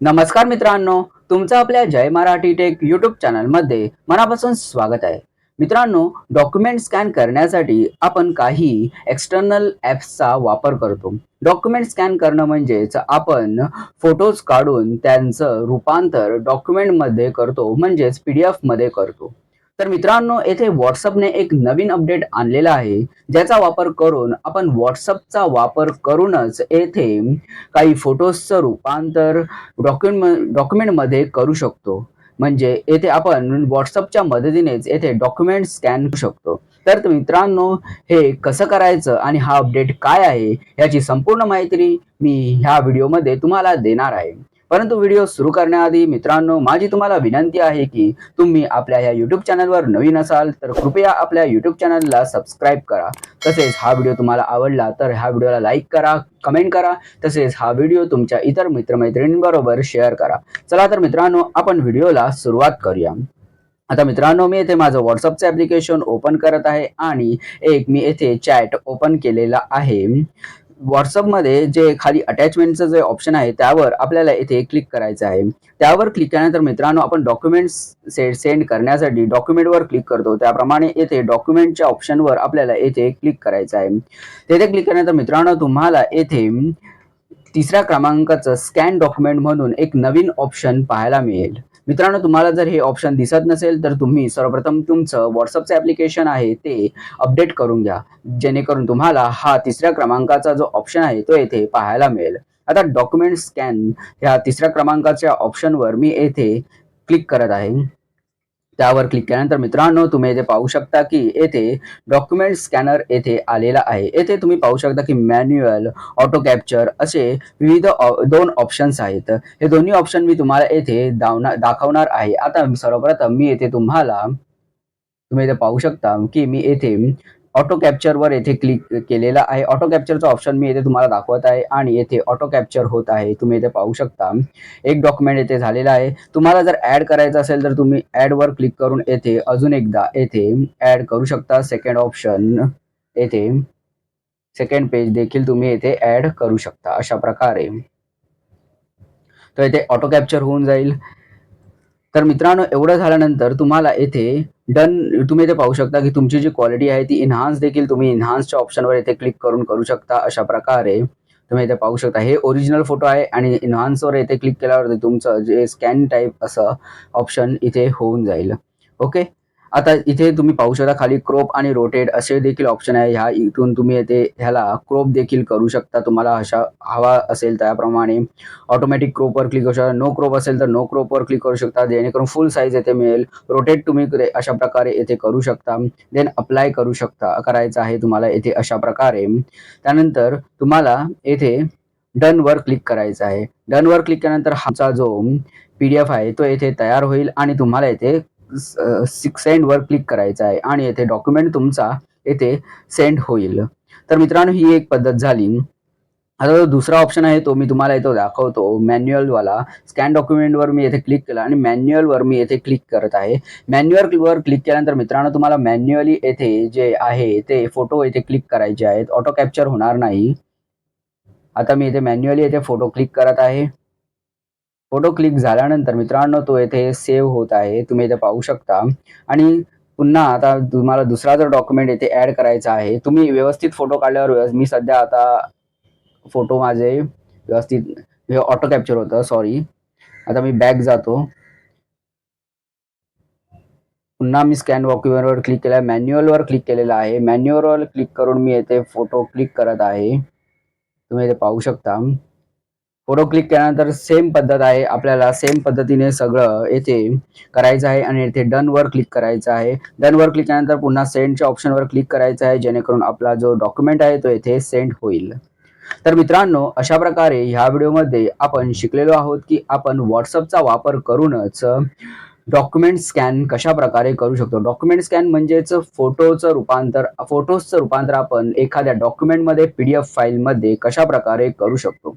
नमस्कार मित्रांनो तुमचं आपल्या जय मराठी टेक यूट्यूब चॅनलमध्ये मनापासून स्वागत आहे. मित्रांनो डॉक्युमेंट स्कॅन करण्यासाठी आपण काही एक्सटर्नल ॲप्सचा वापर करतो. डॉक्युमेंट स्कॅन करणं म्हणजेच आपण फोटोज काढून त्यांचं रूपांतर डॉक्युमेंटमध्ये करतो म्हणजेच पी डी एफमध्ये करतो. तर मित्रांनो येथे व्हॉट्सअपने एक नवीन अपडेट आणलेला आहे. ज्याचा वापर करून आपण व्हॉट्सअपचा वापर करूनच येथे काही फोटोजचं रूपांतर डॉक्युमेंट डॉक्युमेंटमध्ये करू शकतो. म्हणजे येथे आपण व्हॉट्सअपच्या मदतीनेच येथे डॉक्युमेंट स्कॅन करू शकतो. तर मित्रांनो हे कसं करायचं आणि हा अपडेट काय आहे याची संपूर्ण माहिती मी ह्या व्हिडिओमध्ये तुम्हाला देणार आहे. परंतु व्हिडिओ सुरू करण्याआधी मित्रांनो माझी तुम्हाला विनंती आहे की तुम्ही आपल्या या यूट्यूब चॅनलवर नवीन असाल तर कृपया आपल्या यूट्यूब चॅनलला सबस्क्राईब करा. तसेच हा व्हिडिओ तुम्हाला आवडला तर ह्या व्हिडिओला लाईक करा कमेंट करा. तसेच हा व्हिडिओ तुमच्या इतर मित्रमैत्रिणींबरोबर शेअर करा. चला तर मित्रांनो आपण व्हिडिओला सुरुवात करूया. आता मित्रांनो मी येथे माझं व्हॉट्सअपचं ॲप्लिकेशन ओपन करत आहे आणि एक मी येथे चॅट ओपन केलेला आहे. व्हॉट्सअपमध्ये जे खाली अटॅचमेंटचं जे ऑप्शन आहे त्यावर आपल्याला येथे क्लिक करायचं आहे. त्यावर क्लिक केल्यानंतर मित्रांनो आपण डॉक्युमेंट्स से सेंड करण्यासाठी डॉक्युमेंटवर क्लिक करतो. त्याप्रमाणे येथे डॉक्युमेंटच्या ऑप्शनवर आपल्याला येथे क्लिक करायचं आहे. तेथे क्लिक केल्यानंतर मित्रांनो तुम्हाला येथे तिसऱ्या क्रमांकाचं स्कॅन डॉक्युमेंट म्हणून एक नवीन ऑप्शन पाहायला मिळेल. मित्रांनो तुम्हाला जर हे ऑप्शन दिसत नसेल तर तुम्ही सर्वप्रथम तुमचं व्हॉट्सअपचं ॲप्लिकेशन आहे ते अपडेट करून घ्या. जेणेकरून तुम्हाला हा तिसऱ्या क्रमांकाचा जो ऑप्शन आहे तो येथे पाहायला मिळेल. आता डॉक्युमेंट स्कॅन ह्या तिसऱ्या क्रमांकाच्या ऑप्शनवर मी येथे क्लिक करत आहे. त्यावर क्लिक केल्यानंतर मित्रांनो तुम्ही येथे पाहू शकता की येथे डॉक्युमेंट स्कॅनर येथे आलेला आहे. येथे तुम्ही पाहू शकता की मॅन्युअल ऑटो कॅप्चर असे विविध दोन ऑप्शन्स आहेत. हे दोन्ही ऑप्शन मी तुम्हाला येथे दावना दाखवणार आहे. आता सर्वप्रथम मी येथे तुम्हाला तुम्ही इथे पाहू शकता की मी येथे ऑटो कॅप्चरवर येथे क्लिक केलेला आहे. ऑटो कॅप्चरचा ऑप्शन मी येथे तुम्हाला दाखवत आहे आणि येथे ऑटो कॅप्चर होत आहे. तुम्ही इथे पाहू शकता. एक डॉक्युमेंट येथे झालेला आहे. तुम्हाला जर ऍड करायचं असेल तर तुम्ही ऍड वर क्लिक करून येथे अजून एकदा येथे ऍड करू शकता. सेकंड ऑप्शन येथे सेकंड पेज देखील तुम्ही येथे ऍड करू शकता. अशा प्रकारे. तर येथे ऑटो कॅप्चर होऊन जाईल. तर मित्रांनो एवढं झाल्यानंतर तुम्हाला येथे डन तुम्ही इथे पाहू शकता की तुमची जी क्वालिटी आहे ती इन्हान्स देखील तुम्ही इन्हान्सच्या ऑप्शनवर इथे क्लिक करून करू शकता अशा प्रकारे. तुम्ही इथे पाहू शकता हे ओरिजिनल फोटो आहे आणि इन्हान्सवर येथे क्लिक केल्यावरती तुमचं जे स्कॅन टाईप असं ऑप्शन इथे होऊन जाईल. ओके आता इथे तुम्ही पाहू शकता खाली क्रोप आणि रोटेट असे देखील ऑप्शन आहे. ह्या इथून तुम्ही येथे ह्याला क्रोप देखील करू शकता. तुम्हाला अशा हवा असेल त्याप्रमाणे ऑटोमॅटिक क्रोपवर क्लिक करू शकता. नो क्रोप असेल तर नो क्रोपवर क्लिक करू शकता. जेणेकरून फुल साईज येथे मिळेल. रोटेट तुम्ही अशा प्रकारे येथे करू शकता. देन अप्लाय करू शकता. करायचं आहे तुम्हाला येथे अशा प्रकारे. त्यानंतर तुम्हाला येथे डन वर क्लिक करायचं आहे. डन वर क्लिक केल्यानंतर हाचा जो पी डी एफ आहे तो येथे तयार होईल आणि तुम्हाला येथे सिक्स सेंडवर क्लिक करायचं आहे आणि येथे डॉक्युमेंट तुमचा येथे सेंड होईल. तर मित्रांनो ही एक पद्धत झाली. आता जो दुसरा ऑप्शन आहे तो मी तुम्हाला येतो दाखवतो. मॅन्युअलवाला स्कॅन डॉक्युमेंटवर मी येथे क्लिक केला आणि मॅन्युअलवर मी येथे क्लिक करत आहे. मॅन्युअलवर क्लिक केल्यानंतर मित्रांनो तुम्हाला मॅन्युअली येथे जे आहे ते फोटो येथे क्लिक करायचे आहेत. ऑटो कॅप्चर होणार नाही. आता मी येथे मॅन्युअली येथे फोटो क्लिक करत आहे. फोटो क्लिक झाल्यानंतर मित्रांनो तो येथे सेव्ह होत आहे. तुम्ही इथे पाहू शकता. आणि पुन्हा आता तुम्हाला दुसरा जर डॉक्युमेंट येथे ऍड करायचा आहे तुम्ही व्यवस्थित फोटो काढल्यावर मी सध्या आता फोटो माझे व्यवस्थित हे ऑटो कॅप्चर होतं सॉरी आता मी बॅक जातो. पुन्हा मी स्कॅन डॉक्युमेंटवर क्लिक केला मॅन्युअलवर क्लिक केलेलं आहे. मॅन्युअलवर क्लिक करून मी येथे फोटो क्लिक करत आहे. तुम्ही इथे पाहू शकता. फोटो क्लिक केल्यानंतर सेम पद्धत आहे. आपल्याला सेम पद्धतीने सगळं येथे करायचं आहे आणि येथे डनवर क्लिक करायचं आहे. डनवर क्लिक केल्यानंतर पुन्हा सेंडच्या ऑप्शनवर क्लिक करायचं आहे जेणेकरून आपला जो डॉक्युमेंट आहे तो येथे सेंड होईल. तर मित्रांनो अशा प्रकारे ह्या व्हिडिओमध्ये आपण शिकलेलो आहोत की आपण व्हॉट्सअपचा वापर करूनच डॉक्युमेंट स्कॅन कशा प्रकारे करू शकतो? डॉक्युमेंट स्कॅन म्हणजेच फोटोचं रूपांतर फोटोजचं रूपांतर आपण एखाद्या डॉक्युमेंटमध्ये पी डी एफ फाईलमध्ये कशा प्रकारे करू शकतो?